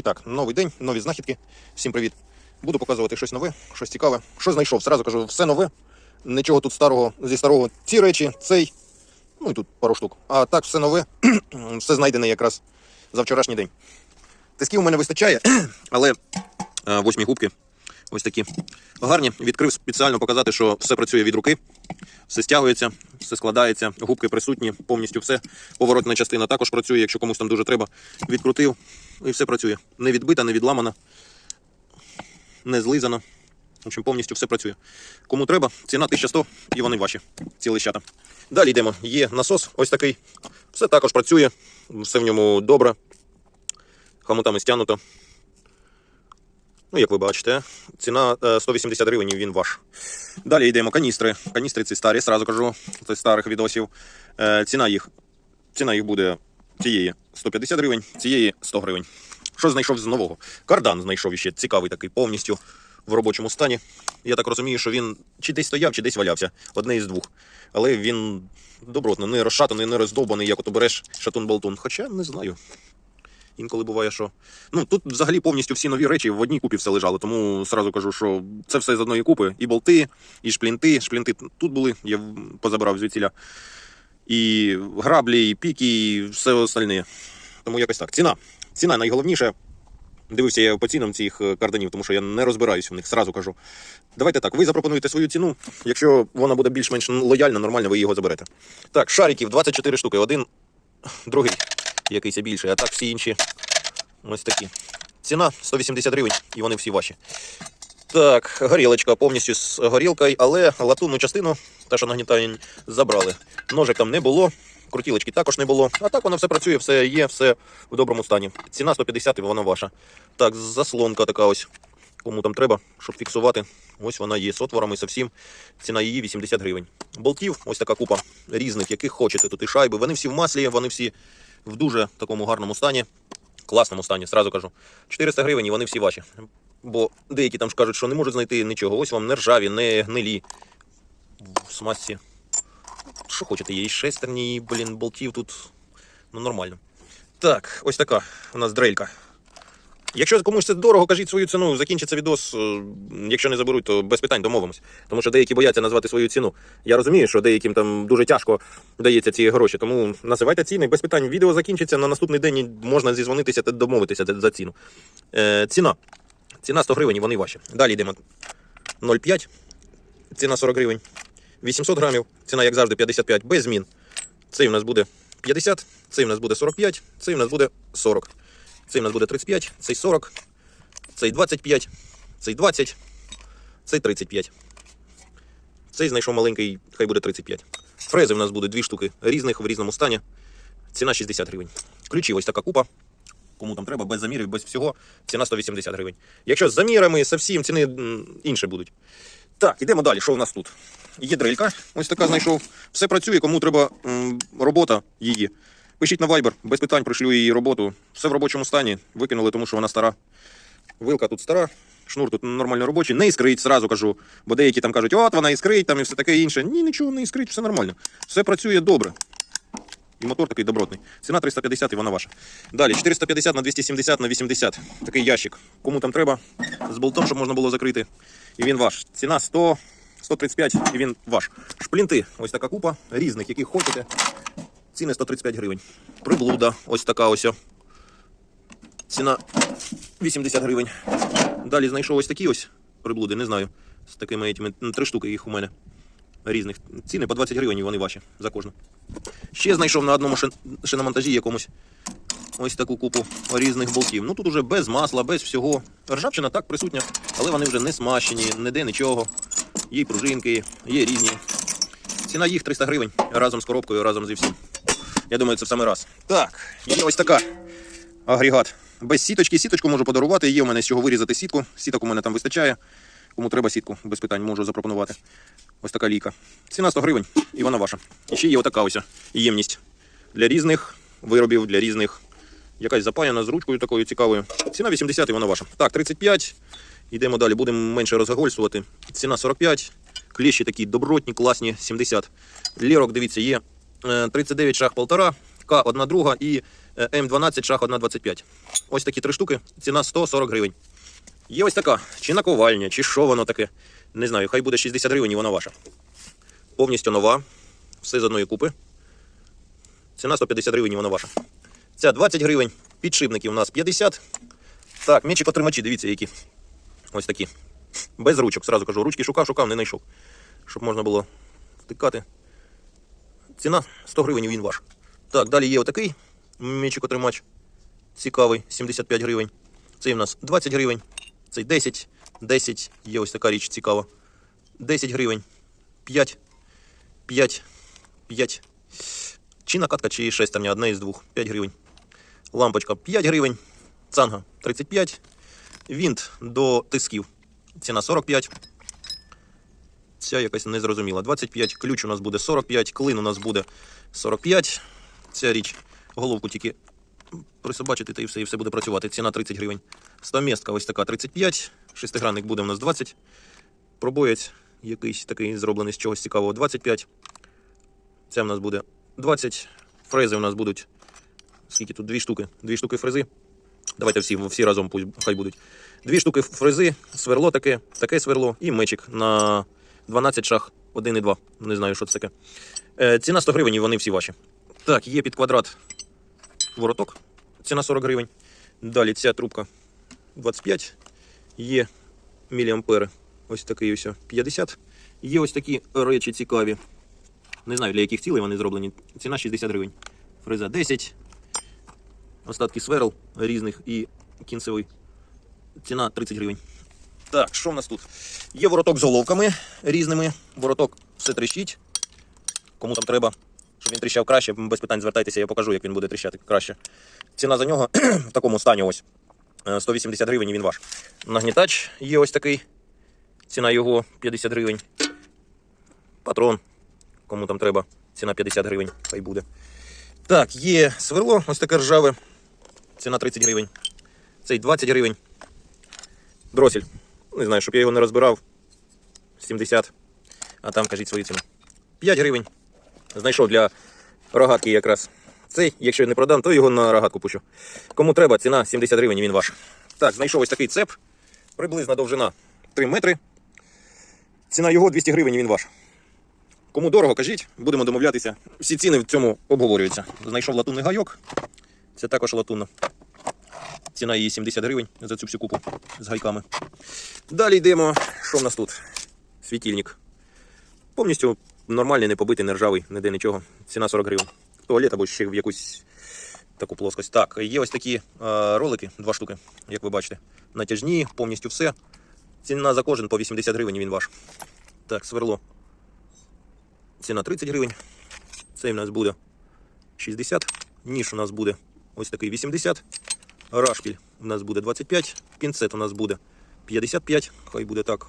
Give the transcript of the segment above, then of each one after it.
І так, новий день, нові знахідки. Всім привіт. Буду показувати щось нове, щось цікаве. Що знайшов? Зразу кажу, все нове. Нічого тут старого зі старого. Ці речі, цей. Ну і тут пару штук. А так, все нове, все знайдене якраз за вчорашній день. Тисків у мене вистачає, але е, восьмі губки ось такі гарні. Відкрив спеціально показати, що все працює від руки, все стягується, все складається, губки присутні, повністю все. Поворотна частина також працює, якщо комусь там дуже треба. Відкрутив і все працює. Не відбита, не відламана, не злизана. В общем, повністю все працює. Кому треба, ціна 1100 і вони ваші, ці лищата. Далі йдемо. Є насос ось такий. Все також працює, все в ньому добре. Хамутами стягнуто. Ну, як ви бачите, ціна е, 180 гривень, і він ваш. Далі йдемо каністри. Каністри ці старі, сразу кажу, це старих відосів. Е, Ціна їх, ціна їх буде цієї 150 гривень, цієї 100 гривень. Що знайшов з нового? Кардан знайшов ще цікавий такий повністю в робочому стані. Я так розумію, що він чи десь стояв, чи десь валявся. Одне із двох. Але він добротно, не розшатаний, не роздовбаний, як от береш шатун-болтун. Хоча не знаю. Інколи буває, що. Ну тут взагалі повністю всі нові речі в одній купі все лежало. Тому сразу кажу, що це все з одної купи. І болти, і шплінти. Шплінти тут були, я позабирав звідсіля. І граблі, і піки, і все остальне. Тому якось так. Ціна. Ціна найголовніше. Дивився я по цінам цих е, карданів, тому що я не розбираюсь в них, сразу кажу. Давайте так, ви запропонуєте свою ціну. Якщо вона буде більш-менш лояльна, нормально, ви його заберете. Так, шариків 24 штуки. Один, другий, якийсь більший, а так всі інші ось такі. Ціна 180 гривень, і вони всі ваші. Так, горілочка повністю з горілкою, але латунну частину, та що нагнітає, забрали. Ножик там не було, крутілочки також не було. А так воно все працює, все є, все в доброму стані. Ціна 150 і вона ваша. Так, заслонка така ось. Кому там треба, щоб фіксувати. Ось вона є з отворами, со всім. Ціна її 80 гривень. Болтів, ось така купа різних, яких хочете. Тут і шайби. Вони всі в маслі, вони всі в дуже такому гарному стані. Класному стані, сразу кажу. 400 гривень і вони всі ваші. Бо деякі там ж кажуть, що не можуть знайти нічого. Ось вам не ржаві, не гнилі. В смазці. Що хочете, є і шестерні, і, блін, болтів тут. Ну, нормально. Так, ось така у нас дрелька. Якщо комусь це дорого, кажіть свою ціну, закінчиться відос. е, Якщо не заберуть, то без питань домовимось. Тому що деякі бояться назвати свою ціну. Я розумію, що деяким там дуже тяжко дається ці гроші. Тому називайте ціни без питань. Відео закінчиться на наступний день. Можна зізвонитися та домовитися за ціну. Е, ціна. Ціна 100 гривень, вони ваші. Далі йдемо. 0,5. Ціна 40 гривень. 800 грамів. Ціна, як завжди, 55, без змін. Цей у нас буде 50, цей у нас буде 45, цей у нас буде 40. Цей у нас буде 35, цей 40, цей 25, цей 20, цей 35. Цей знайшов маленький, хай буде 35. Фрези у нас буде дві штуки різних в різному стані. Ціна 60 гривень. Ключі ось така купа. Кому там треба, без замірів, без всього. Ціна 180 гривень. Якщо з замірами, со всім, ціни інші будуть. Так, ідемо далі. Що в нас тут? Є дрелька, ось така знайшов. Все працює, кому треба робота її. Пишіть на Viber, без питань пришлю її роботу. Все в робочому стані. Викинули, тому що вона стара. Вилка тут стара, шнур тут нормально робочий. Не іскрить, зразу кажу. Бо деякі там кажуть, от вона іскрить там і все таке інше. Ні, нічого не іскрить, все нормально. Все працює добре. І мотор такий добротний. Ціна 350 і вона ваша. Далі 450 на 270 на 80. Такий ящик. Кому там треба, з болтом, щоб можна було закрити. І він ваш. Ціна 100, 135 і він ваш. Шплінти. Ось така купа різних, яких хочете. Ціни 135 гривень. Приблуда, ось така ось. Ціна 80 гривень. Далі знайшов ось такі ось приблуди, не знаю. З такими этими, ну, три штуки їх у мене. Різних. Ціни по 20 гривень вони ваші за кожну. Ще знайшов на одному шин- шиномонтажі якомусь ось таку купу різних болтів. Ну тут уже без масла, без всього. Ржавчина так присутня, але вони вже не смащені, ніде нічого. Є пружинки, є різні. Ціна їх 300 гривень разом з коробкою, разом зі всім. Я думаю, це в самий раз. Так, є ось така агрегат. Без сіточки. Сіточку можу подарувати. Є у мене з чого вирізати сітку. Сіток у мене там вистачає. Кому треба сітку, без питань можу запропонувати. Ось така лійка. Ціна 100 гривень, і вона ваша. І ще є отака ось ємність для різних виробів, для різних. Якась запаяна з ручкою такою цікавою. Ціна 80 і вона ваша. Так, 35. Йдемо далі, будемо менше розгогольствувати. Ціна 45. Кліщі такі добротні, класні, 70. Лірок, дивіться, є 39 шаг полтора, К 1 друга і Е, М12 шах 1,25. Ось такі три штуки. Ціна 140 гривень. Є ось така, чи наковальня, чи що воно таке. Не знаю, хай буде 60 гривень і вона ваша. Повністю нова. Все з одної купи. Ціна 150 гривень і вона ваша. Ця 20 гривень. Підшипники у нас 50. Так, м'ячик-отримачі, дивіться, які. Ось такі. Без ручок, сразу кажу. Ручки шукав, шукав, не знайшов. Щоб можна було втикати. Ціна 100 гривень він ваш. Так, далі є отакий м'ячик-отримач. Цікавий, 75 гривень. Цей у нас 20 гривень. Цей 10. 10. Є ось така річ цікава. 10 гривень. 5. 5. 5. Чи накатка, чи шестерня, одна із двох. 5 гривень. Лампочка 5 гривень. Цанга 35. Вінт до тисків. Ціна 45. Ця якась незрозуміла. 25. Ключ у нас буде 45. Клин у нас буде 45. Ця річ. Головку тільки присобачити та і все, і все буде працювати. Ціна 30 гривень. Стамістка ось така 35. Шестигранник буде у нас 20. Пробоєць якийсь такий зроблений з чогось цікавого 25. Це в нас буде 20. Фрези у нас будуть. Скільки тут? Дві штуки. Дві штуки фрези. Давайте всі, всі разом пусть хай будуть. Дві штуки фрези, сверло таке, таке сверло і мечик на 12 шах 1,2. Не знаю, що це таке. Е, ціна 100 гривень і вони всі ваші. Так, є під квадрат вороток. Ціна 40 гривень. Далі ця трубка 25. Є міліампери. Ось такий ось 50. Є ось такі речі цікаві. Не знаю, для яких цілей вони зроблені. Ціна 60 гривень. Фреза 10. Остатки сверл різних і кінцевий. Ціна 30 гривень. Так, що в нас тут? Є вороток з головками різними. Вороток все тріщить. Кому там треба, щоб він тріщав краще, без питань звертайтеся, я покажу, як він буде тріщати краще. Ціна за нього в такому стані ось. е, 180 гривень і він ваш. Нагнітач є ось такий. Ціна його 50 гривень. Патрон. Кому там треба. Ціна 50 гривень. Хай буде. Так, є сверло, ось таке ржаве. Ціна 30 гривень. Цей 20 гривень. Дросель. Не знаю, щоб я його не розбирав. 70. А там кажіть свою ціну. 5 гривень. Знайшов для рогатки якраз. Цей, якщо я не продам, то його на рогатку пущу. Кому треба, ціна 70 гривень і він ваш. Так, знайшов ось такий цеп. Приблизна довжина 3 метри. Ціна його 200 гривень і він ваш. Кому дорого, кажіть, будемо домовлятися. Всі ціни в цьому обговорюються. Знайшов латунний гайок. Це також латунна. Ціна її 70 гривень за цю всю купу з гайками. Далі йдемо. Що в нас тут? Світильник. Повністю нормальний, не побитий, не ржавий, ніде нічого. Ціна 40 гривень. Туалет або ще в якусь таку плоскость. Так, є ось такі е, ролики, два штуки, як ви бачите. Натяжні, повністю все. Ціна за кожен по 80 гривень, він ваш. Так, сверло. Ціна 30 гривень. Цей у нас буде 60. Ніж у нас буде ось такий 80. Рашпіль у нас буде 25. Пінцет у нас буде 55. Хай буде так.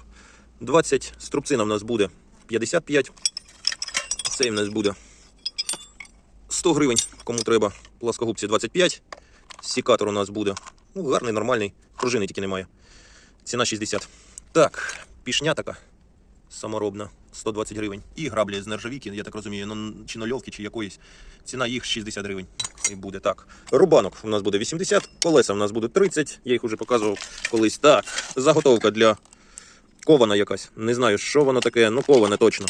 20. Струбцина у нас буде 55. Цей у нас буде 100 гривень. Кому треба. Пласкогубці 25. Сікатор у нас буде. Ну, гарний, нормальний. Пружини тільки немає. Ціна 60. Так, пішня така саморобна. 120 гривень. І граблі з нержавійки, я так розумію, ну, чи нульовки, чи якоїсь. Ціна їх 60 гривень. І буде так. Рубанок у нас буде 80, колеса у нас буде 30. Я їх вже показував колись. Так, заготовка для кована якась. Не знаю, що воно таке, ну коване точно.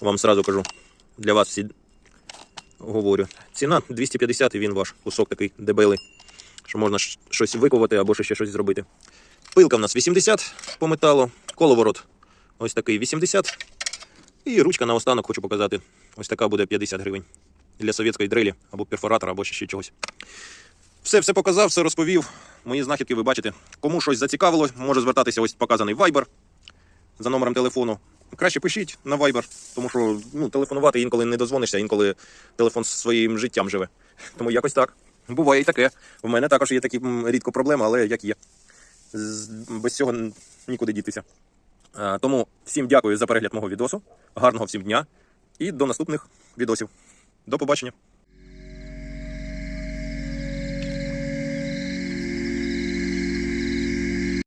Вам сразу кажу. Для вас всі говорю. Ціна 250 і він ваш. Кусок такий дебелий. Що можна щось виковати або ще щось зробити. Пилка в нас 80 по металу, коловорот ось такий 80. І ручка наостанок хочу показати. Ось така буде 50 гривень. Для совєтської дрелі або перфоратора, або ще, чогось. Все, все показав, все розповів. Мої знахідки ви бачите. Кому щось зацікавило, може звертатися ось показаний Viber за номером телефону. Краще пишіть на Viber, тому що ну, телефонувати інколи не дозвонишся, інколи телефон своїм життям живе. Тому якось так. Буває і таке. У мене також є такі рідко проблеми, але як є. Без цього нікуди дітися. Е, Тому всім дякую за перегляд мого відосу. Гарного всім дня і до наступних відосів. До побачення.